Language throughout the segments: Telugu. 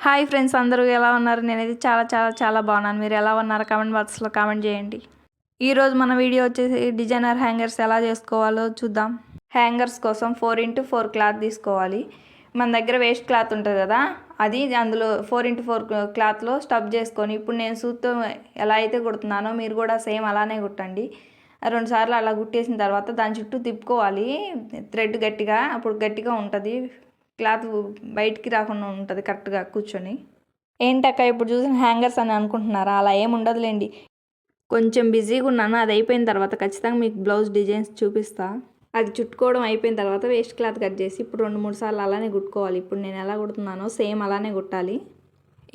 హాయ్ ఫ్రెండ్స్ అందరూ ఎలా ఉన్నారు? నేనైతే చాలా చాలా చాలా బాగున్నాను. మీరు ఎలా ఉన్నారు? కామెంట్ బాక్స్లో కామెంట్ చేయండి. ఈరోజు మన వీడియో వచ్చేసి డిజైనర్ హ్యాంగర్స్ ఎలా చేసుకోవాలో చూద్దాం. హ్యాంగర్స్ కోసం ఫోర్ ఇంటూ ఫోర్ క్లాత్ తీసుకోవాలి. మన దగ్గర వేస్ట్ క్లాత్ ఉంటుంది కదా అది అందులో ఫోర్ ఇంటూ ఫోర్ క్లాత్లో స్టఫ్ చేసుకొని ఇప్పుడు నేను సూత్తో ఎలా అయితే కుడుతున్నానో మీరు కూడా సేమ్ అలానే కుట్టండి. రెండు సార్లు అలా కుట్టేసిన తర్వాత దాని చుట్టూ తిప్పుకోవాలి. థ్రెడ్ గట్టిగా అప్పుడు గట్టిగా ఉంటుంది. క్లాత్ బయటికి రాకుండా ఉంటుంది కరెక్ట్గా కూర్చొని. ఏంటక్క ఇప్పుడు చూసిన హ్యాంగర్స్ అని అనుకుంటున్నారా? అలా ఏం ఉండదులేండి. కొంచెం బిజీగా ఉన్నాను అది అయిపోయిన తర్వాత ఖచ్చితంగా మీకు బ్లౌజ్ డిజైన్స్ చూపిస్తా. అది చుట్టుకోవడం అయిపోయిన తర్వాత వేస్ట్ క్లాత్ కట్ చేసి ఇప్పుడు రెండు మూడు సార్లు అలానే కుట్టుకోవాలి. ఇప్పుడు నేను ఎలా కుడుతున్నానో సేమ్ అలానే కుట్టాలి.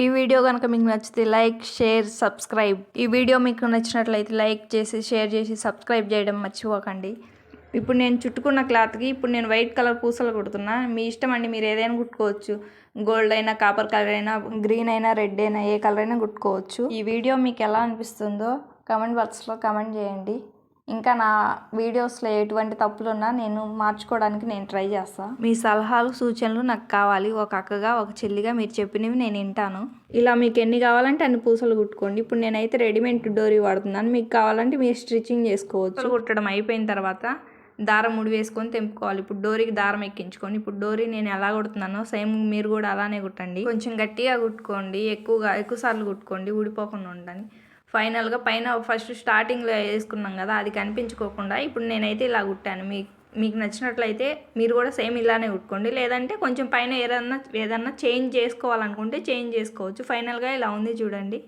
ఈ వీడియో కనుక మీకు నచ్చితే లైక్ షేర్ సబ్స్క్రైబ్. ఈ వీడియో మీకు నచ్చినట్లయితే లైక్ చేసి షేర్ చేసి సబ్స్క్రైబ్ చేయడం మర్చిపోకండి. ఇప్పుడు నేను చుట్టుకున్న క్లాత్కి ఇప్పుడు నేను వైట్ కలర్ పూసలు కుడుతున్నా. మీ ఇష్టం అండి మీరు ఏదైనా కుట్టుకోవచ్చు. గోల్డ్ అయినా కాపర్ కలర్ అయినా గ్రీన్ అయినా రెడ్ అయినా ఏ కలర్ అయినా కుట్టుకోవచ్చు. ఈ వీడియో మీకు ఎలా అనిపిస్తుందో కమెంట్ బాక్స్లో కమెంట్ చేయండి. ఇంకా నా వీడియోస్లో ఎటువంటి తప్పులున్నా నేను మార్చుకోవడానికి నేను ట్రై చేస్తాను మీ సలహాలు సూచనలు నాకు కావాలి. ఒక అక్కగా ఒక చెల్లిగా మీరు చెప్పినవి నేను వింటాను. ఇలా మీకు ఎన్ని కావాలంటే అన్ని పూసలు కుట్టుకోండి. ఇప్పుడు నేనైతే రెడీమేడ్ డోరీ వాడుతున్నాను. మీకు కావాలంటే మీరు స్టిచ్చింగ్ చేసుకోవచ్చు. కుట్టడం అయిపోయిన తర్వాత దారం ముడి వేసుకొని తెంపుకోవాలి. ఇప్పుడు డోరీకి దారం ఎక్కించుకొని ఇప్పుడు డోరీ నేను ఎలా కుడుతున్నానో సేమ్ మీరు కూడా అలానే కుట్టండి. కొంచెం గట్టిగా కుట్టుకోండి ఎక్కువగా ఎక్కువ సార్లు కుట్టుకోండి ఊడిపోకుండా ఉండని. ఫైనల్గా పైన ఫస్ట్ స్టార్టింగ్లో వేసుకున్నాం కదా అది కనిపించుకోకుండా ఇప్పుడు నేనైతే ఇలా కుట్టాను. మీకు మీకు నచ్చినట్లయితే మీరు కూడా సేమ్ ఇలానే కుట్టుకోండి. లేదంటే కొంచెం పైన ఏదన్నా ఏదన్నా చేంజ్ చేసుకోవాలనుకుంటే చేంజ్ చేసుకోవచ్చు. ఫైనల్గా ఇలా ఉంది చూడండి.